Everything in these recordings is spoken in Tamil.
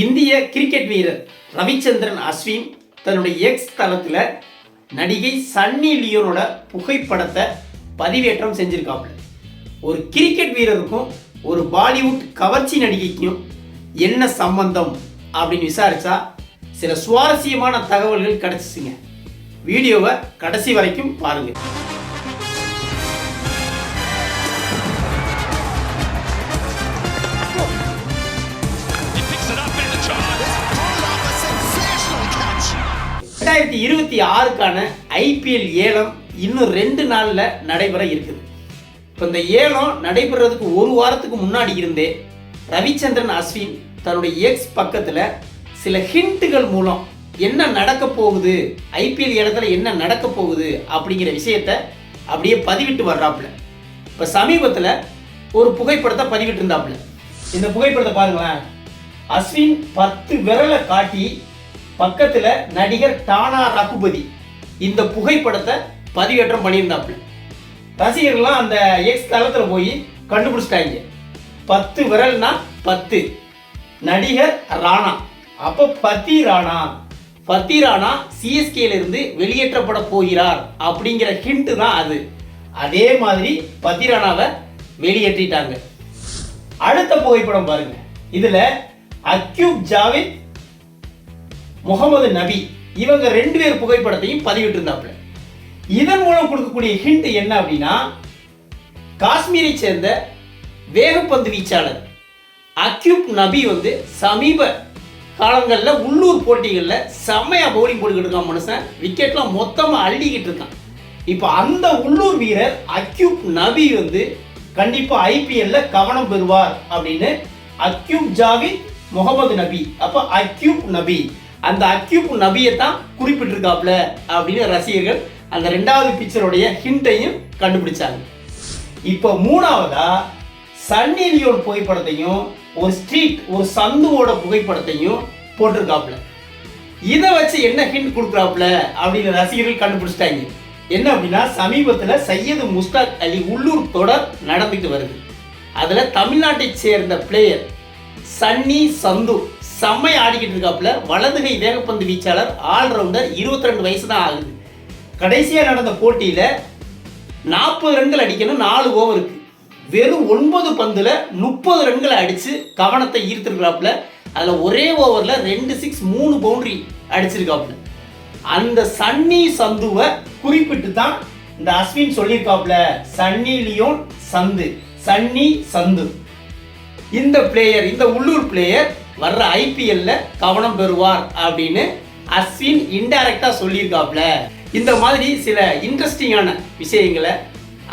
இந்திய கிரிக்கெட் வீரர் ரவிச்சந்திரன் அஸ்வின் தன்னுடைய எக்ஸ் தளத்தில் நடிகை சன்னி லியோனோட புகைப்படத்தை பதிவேற்றம் செஞ்சிருக்காப்புல. ஒரு கிரிக்கெட் வீரருக்கும் ஒரு பாலிவுட் கவர்ச்சி நடிகைக்கும் என்ன சம்பந்தம் அப்படின்னு விசாரிச்சா சில சுவாரஸ்யமான தகவல்கள் கிடச்சிச்சுங்க. வீடியோவை கடைசி வரைக்கும் பாருங்கள் ரெண்டாயிரத்தி இருபத்தி ஆறுக்கான ஐபிஎல் ஏலம் இன்னும் ரெண்டு நாளில் நடைபெற இருக்குது. இப்போ இந்த ஏலம் நடைபெறதுக்கு ஒரு வாரத்துக்கு முன்னாடி இருந்தே ரவிச்சந்திரன் அஸ்வின் தன்னுடைய எக்ஸ் பக்கத்தில் சில ஹிண்ட்டுகள் மூலம் என்ன நடக்க போகுது ஐபிஎல் ஏலத்தில் என்ன நடக்க போகுது அப்படிங்கிற விஷயத்த அப்படியே பதிவிட்டு வர்றாப்புல. இப்போ சமீபத்தில் ஒரு புகைப்படத்தை பதிவிட்டு இருந்தாப்புல. இந்த புகைப்படத்தை பாருங்களேன். அஸ்வின் பத்து விரலை காட்டி பக்கத்தில் நடிகர் டானா ரகுபதி இந்த புகைப்படத்தை பதிவேற்றம் பண்ணியிருந்தாப்புல. ரசிகர்கள்லாம் அந்த எக்ஸ் தளத்தில் போய் கண்டுபிடிச்சிட்டாங்க. பத்து விரல்னா பத்து. நடிகர் ராணா. அப்போ பத்தி ராணா. பத்தி ராணா சிஎஸ்கேலிருந்து வெளியேற்றப்பட போகிறார் அப்படிங்கிற ஹிண்ட் தான் அது. அதே மாதிரி பத்தி ராணாவை வெளியேற்றிட்டாங்க. அடுத்த புகைப்படம் பாருங்க. இதில் அக்யூப் ஜாவித் முகமது நபி இவங்க ரெண்டு பேர் புகைப்படத்தையும் பதிவிட்டிருந்தாப்புல. இதன் மூலம் கொடுக்கக்கூடிய ஹிண்ட் என்ன அப்படின்னா காஷ்மீரை சேர்ந்த வேகப்பந்து வீச்சாளர் அக்யூப் நபி வந்து சமீப காலங்களில் உள்ளூர் போட்டிகளில் செம்மையாக பவுலிங் போட்டுக்கிட்டு இருக்கான் மனுஷன். விக்கெட்லாம் மொத்தமாக அள்ளிக்கிட்டு இருக்கான். இப்போ அந்த உள்ளூர் வீரர் அக்யூப் நபி வந்து கண்டிப்பாக ஐபிஎல்ல கவனம் பெறுவார் அப்படின்னு அக்யூப் ஜாவித் முகமது நபி. அப்போ அக்யூப் நபி அந்த அக்யூப் நபியை தான் குறிப்பிட்டிருக்காப்ல அப்படின்னு ரசிகர்கள் அந்த ரெண்டாவது பிக்சருடைய ஹிண்ட்டையும் கண்டுபிடிச்சாங்க. இப்போ மூணாவதா சன்னி லியோன் புகைப்படத்தையும் ஒரு ஸ்ட்ரீட் ஒரு சந்துவோட புகைப்படத்தையும் போட்டிருக்காப்ல. இதை வச்சு என்ன ஹிண்ட் கொடுக்குறாப்ல அப்படின்னு ரசிகர்கள் கண்டுபிடிச்சிட்டாங்க. என்ன அப்படின்னா சமீபத்தில் சையது முஸ்தாக் அலி உள்ளூர் தொடர் நடந்துட்டு வருது. அதில் தமிழ்நாட்டை சேர்ந்த பிளேயர் சன்னி சந்து செம்மையா ஆடிக்கிட்டு இருக்காப்புல. வலதுகை வேகப்பந்து வீச்சாளர் ஆல்ரவுண்டர் இருபத்தி ரெண்டு வயசு தான் ஆகுது. கடைசியாக நடந்த போட்டியில் நாற்பது ரன்கள் அடிக்கணும் நாலு ஓவருக்கு வெறும் ஒன்பது பந்தில் முப்பது ரன்களை அடித்து கவனத்தை ஈர்த்திருக்கிறாப்புல. அதில் ஒரே ஓவரில் ரெண்டு சிக்ஸ் மூணு பவுண்டரி அடிச்சிருக்காப்புல. அந்த சன்னி சந்துவை குறிப்பிட்டு தான் இந்த Ashwin சொல்லியிருக்காப்புல Sunny Leone Sandhu Sunny Sandhu. இந்த பிளேயர் இந்த உள்ளூர் பிளேயர் வர்ற ஐபிஎல்ல கவனம் பெறுவார் அப்படின்னு அஸ்வின் இன்டைரக்டா சொல்லியிருக்காப்ல. இந்த மாதிரி சில இன்ட்ரெஸ்டிங்கான விஷயங்களை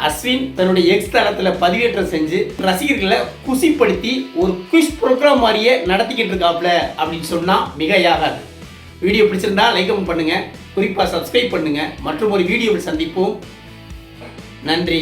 அஸ்வின் தன்னுடைய எக்ஸ் தளத்தில் பதிவேற்றம் செஞ்சு ரசிகர்களை குசிப்படுத்தி ஒரு குவிஸ் ப்ரோக்ராம் மாதிரியே நடத்திக்கிட்டு இருக்காப்ல அப்படின்னு சொன்னால் மிகையாகாது வீடியோ பிடிச்சிருந்தா லைக் பண்ணுங்கள் குறிப்பாக சப்ஸ்கிரைப் பண்ணுங்கள் மற்றும் ஒரு வீடியோவில் சந்திப்போம். நன்றி.